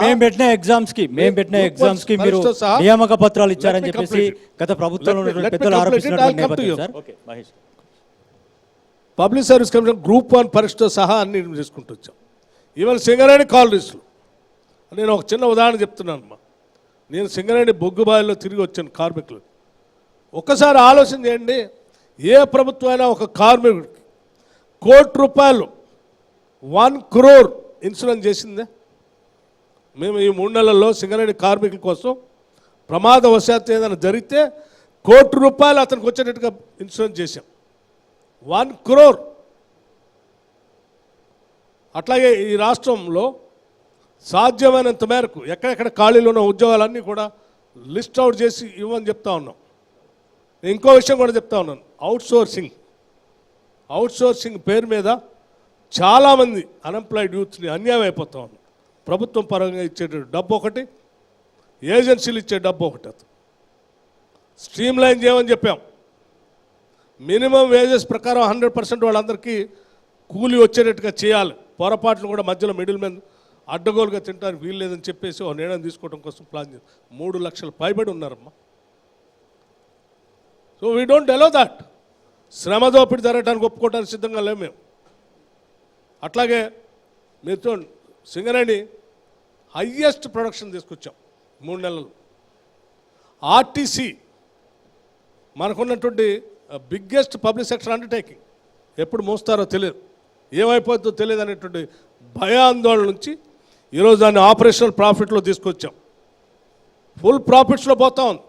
మేము పెట్టిన ఎగ్జామ్స్కి మేము పెట్టిన ఎగ్జామ్స్కి మీరు నియామక పత్రాలు ఇచ్చారని చెప్పేసి. గత ప్రభుత్వంలో ఉన్నటువంటి పెద్దలు. ఆరోపిస్తున్నటువంటి Mahesh. Public service commission group one పరీక్షతో సహా అన్ని చేసుకుంటూ వచ్చాం. ఈవెన్ సింగరేణి కాలనీస్లో నేను ఒక చిన్న ఉదాహరణ చెప్తున్నాను అమ్మా. నేను సింగరేణి బొగ్గుబాయిలో తిరిగి వచ్చాను కార్మికులు. ఒక్కసారి ఆలోచన చేయండి ఏ ప్రభుత్వం అయినా ఒక కార్మికుడికి కోటి రూపాయలు వన్ క్రోర్ ఇన్సూరెన్స్ చేసిందే? మేము ఈ మూడు నెలల్లో సింగరేణి కార్మికుల కోసం ప్రమాదవశాత్తు ఏదైనా జరిగితే కోటి రూపాయలు అతనికి వచ్చేటట్టుగా ఇన్సూరెన్స్ చేశాం. వన్ క్రోర్. అట్లాగే ఈ రాష్ట్రంలో సాధ్యమైనంత మేరకు ఎక్కడెక్కడ ఖాళీలు ఉన్న ఉద్యోగాలన్నీ కూడా లిస్ట్ అవుట్ చేసి ఇవ్వని చెప్తా ఉన్నాం. ఇంకో విషయం కూడా చెప్తా ఉన్నాను. అవుట్ సోర్సింగ్ అవుట్ సోర్సింగ్ పేరు మీద చాలామంది అన్ఎంప్లాయిడ్ యూత్ని అన్యాయం అయిపోతా ఉన్నాం ప్రభుత్వం పరంగా ఇచ్చే డబ్బు ఒకటి ఏజెన్సీలు ఇచ్చే డబ్బు ఒకటి అది. స్ట్రీమ్ లైన్ చేయమని చెప్పాం. మినిమం వేజెస్ ప్రకారం హండ్రెడ్ పర్సెంట్ వాళ్ళందరికీ కూలి వచ్చేటట్టుగా చేయాలి. పొరపాట్లు కూడా మధ్యలో మిడిల్ మెన్ అడ్డగోలుగా తింటారు వీలు లేదని చెప్పేసి ఒక నిర్ణయం తీసుకోవడం కోసం ప్లాన్ చేసి మూడు లక్షల పైబడి ఉన్నారమ్మా. So we don't allow that శ్రమ దోపిడి జరగడానికి ఒప్పుకోవడానికి సిద్ధంగా లేము మేము. అట్లాగే మీరు చూడండి సింగరేణి హయ్యెస్ట్ ప్రొడక్షన్ తీసుకొచ్చాం మూడు నెలలు. ఆర్టీసీ మనకున్నటువంటి బిగ్గెస్ట్ పబ్లిక్ సెక్టర్ అండర్టేకింగ్. ఎప్పుడు మోస్తారో తెలియదు. ఏమైపోతుందో తెలియదు అనేటువంటి భయాందోళన నుంచి ఈరోజు దాన్ని ఆపరేషనల్ ప్రాఫిట్లో తీసుకొచ్చాం. ఫుల్ ప్రాఫిట్స్లో పోతా ఉంది.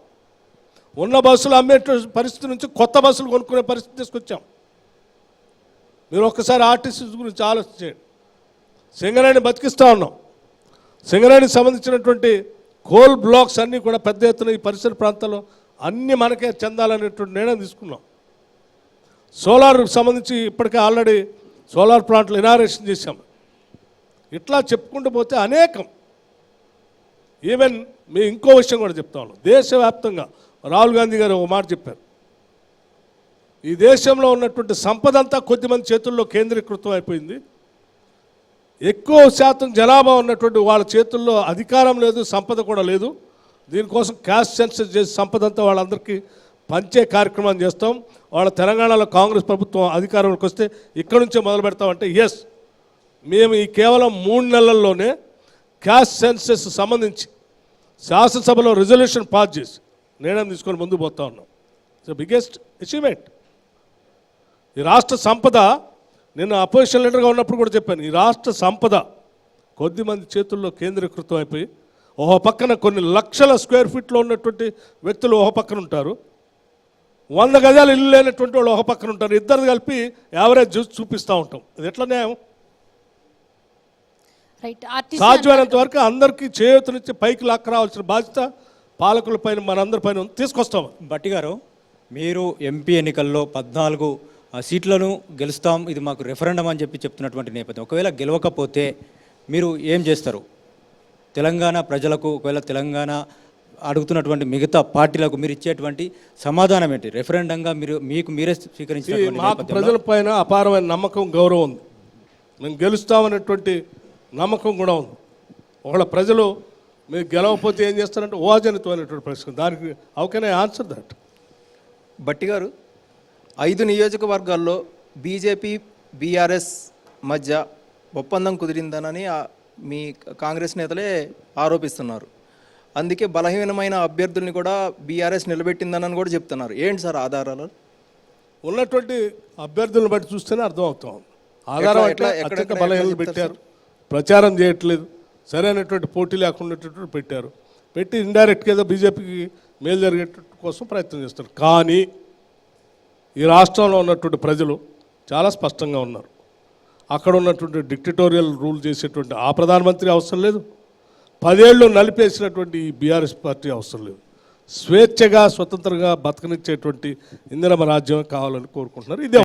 ఉన్న బస్సులు అమ్మే పరిస్థితి నుంచి కొత్త బస్సులు కొనుక్కునే పరిస్థితి తీసుకొచ్చాం. మీరు ఒక్కసారి ఆర్టీసీ గురించి ఆలోచించండి. సింగరేణి బతికిస్తూ ఉన్నాం. సింగరేణికి సంబంధించినటువంటి కోల్ బ్లాక్స్ అన్నీ కూడా పెద్ద ఎత్తున ఈ పరిసర ప్రాంతాల్లో అన్నీ మనకే చెందాలనేటువంటి నిర్ణయం తీసుకున్నాం. సోలార్కి సంబంధించి ఇప్పటికే ఆల్రెడీ సోలార్ ప్లాంట్లు ఇనారేషన్ చేశాం. ఇట్లా చెప్పుకుంటూ పోతే అనేకం. ఈవెన్ మీ ఇంకో విషయం కూడా చెప్తాను దేశవ్యాప్తంగా రాహుల్ గాంధీ గారు ఒక మాట చెప్పారు. ఈ దేశంలో ఉన్నటువంటి సంపద అంతా కొద్దిమంది చేతుల్లో కేంద్రీకృతం అయిపోయింది. ఎక్కువ శాతం జనాభా ఉన్నటువంటి వాళ్ళ చేతుల్లో అధికారం లేదు సంపద కూడా లేదు. దీనికోసం క్యాష్ సెన్సస్ చేసి సంపద అంతా వాళ్ళందరికీ పంచే కార్యక్రమం చేస్తాం. వాళ్ళ తెలంగాణలో కాంగ్రెస్ ప్రభుత్వం అధికారంలోకి వస్తే ఇక్కడ నుంచే మొదలు పెడతామంటే ఎస్ మేము ఈ కేవలం మూడు నెలల్లోనే క్యాష్ సెన్సెస్ సంబంధించి శాసనసభలో రిజల్యూషన్ పాస్ చేసి నిర్ణయం తీసుకొని ముందుకు పోతా ఉన్నాం. ఇట్స్ బిగ్గెస్ట్ అచీవ్మెంట్ ఈ రాష్ట్ర సంపద నేను అపోజిషన్ లీడర్గా ఉన్నప్పుడు కూడా చెప్పాను ఈ రాష్ట్ర సంపద కొద్ది మంది చేతుల్లో కేంద్రీకృతం అయిపోయి ఒక పక్కన కొన్ని లక్షల స్క్వేర్ ఫీట్లో ఉన్నటువంటి వ్యక్తులు ఒక పక్కన ఉంటారు. వంద గజాలు ఇల్లు లేనటువంటి వాళ్ళు ఒక పక్కన ఉంటారు. ఇద్దరు కలిపి యావరేజ్ చూసి చూపిస్తూ ఉంటాం. అది ఎట్లా న్యాయం? సాధ్యమైనంత వరకు అందరికీ చేయూతనిచ్చి పైకి లాక్క రావాల్సిన బాధ్యత పాలకుల పైన మనందరి పైన. తీసుకొస్తాం. భట్టి గారు మీరు ఎంపీ ఎన్నికల్లో పద్నాలుగు సీట్లను గెలుస్తాం ఇది మాకు రెఫరెండం అని చెప్పి చెప్తున్నటువంటి నేపథ్యం. ఒకవేళ గెలవకపోతే మీరు ఏం చేస్తారు? తెలంగాణ ప్రజలకు ఒకవేళ తెలంగాణ అడుగుతున్నటువంటి మిగతా పార్టీలకు మీరు ఇచ్చేటువంటి సమాధానం ఏంటి? రెఫరెండంగా మీరు మీకు మీరే నేపథ్యంలో? ప్రజల పైన అపారమైన నమ్మకం గౌరవం ఉంది. మేము గెలుస్తామనేటువంటి నమ్మకం కూడా ఉంది. ఒకళ్ళ ప్రజలు మీరు గెలవకపోతే ఏం చేస్తారంటే ఓజనితమైనటువంటి ప్రశ్న. దానికి how can I answer that Bhatti గారు ఐదు నియోజకవర్గాల్లో బీజేపీ బీఆర్ఎస్ మధ్య ఒప్పందం కుదిరిందనని మీ కాంగ్రెస్ నేతలే ఆరోపిస్తున్నారు. అందుకే బలహీనమైన అభ్యర్థుల్ని కూడా బీఆర్ఎస్ నిలబెట్టిందని కూడా చెప్తున్నారు. ఏంటి సార్ ఆధారాలు? ఉన్నటువంటి అభ్యర్థులను బట్టి చూస్తేనే అర్థం అవుతా ఆధారం ఎట్లా- అత్యంత బలహీనలు పెట్టారు? ప్రచారం చేయట్లేదు. సరైనటువంటి పోటీ లేకుండా పెట్టారు. పెట్టి ఇండైరెక్ట్గా ఏదో బీజేపీకి మేలు జరిగేటట్టు కోసం ప్రయత్నం చేస్తారు. కానీ ఈ రాష్ట్రంలో ఉన్నటువంటి ప్రజలు చాలా స్పష్టంగా ఉన్నారు. అక్కడ ఉన్నటువంటి డిక్టటోరియల్ రూల్ చేసేటువంటి ఆ ప్రధానమంత్రి అవసరం లేదు. పదేళ్ళు నలిపేసినటువంటి ఈ బీఆర్ఎస్ పార్టీ అవసరం లేదు. స్వేచ్ఛగా స్వతంత్రంగా బతకనిచ్చేటువంటి ఇందిరమ రాజ్యం కావాలని కోరుకుంటున్నారు. ఇదే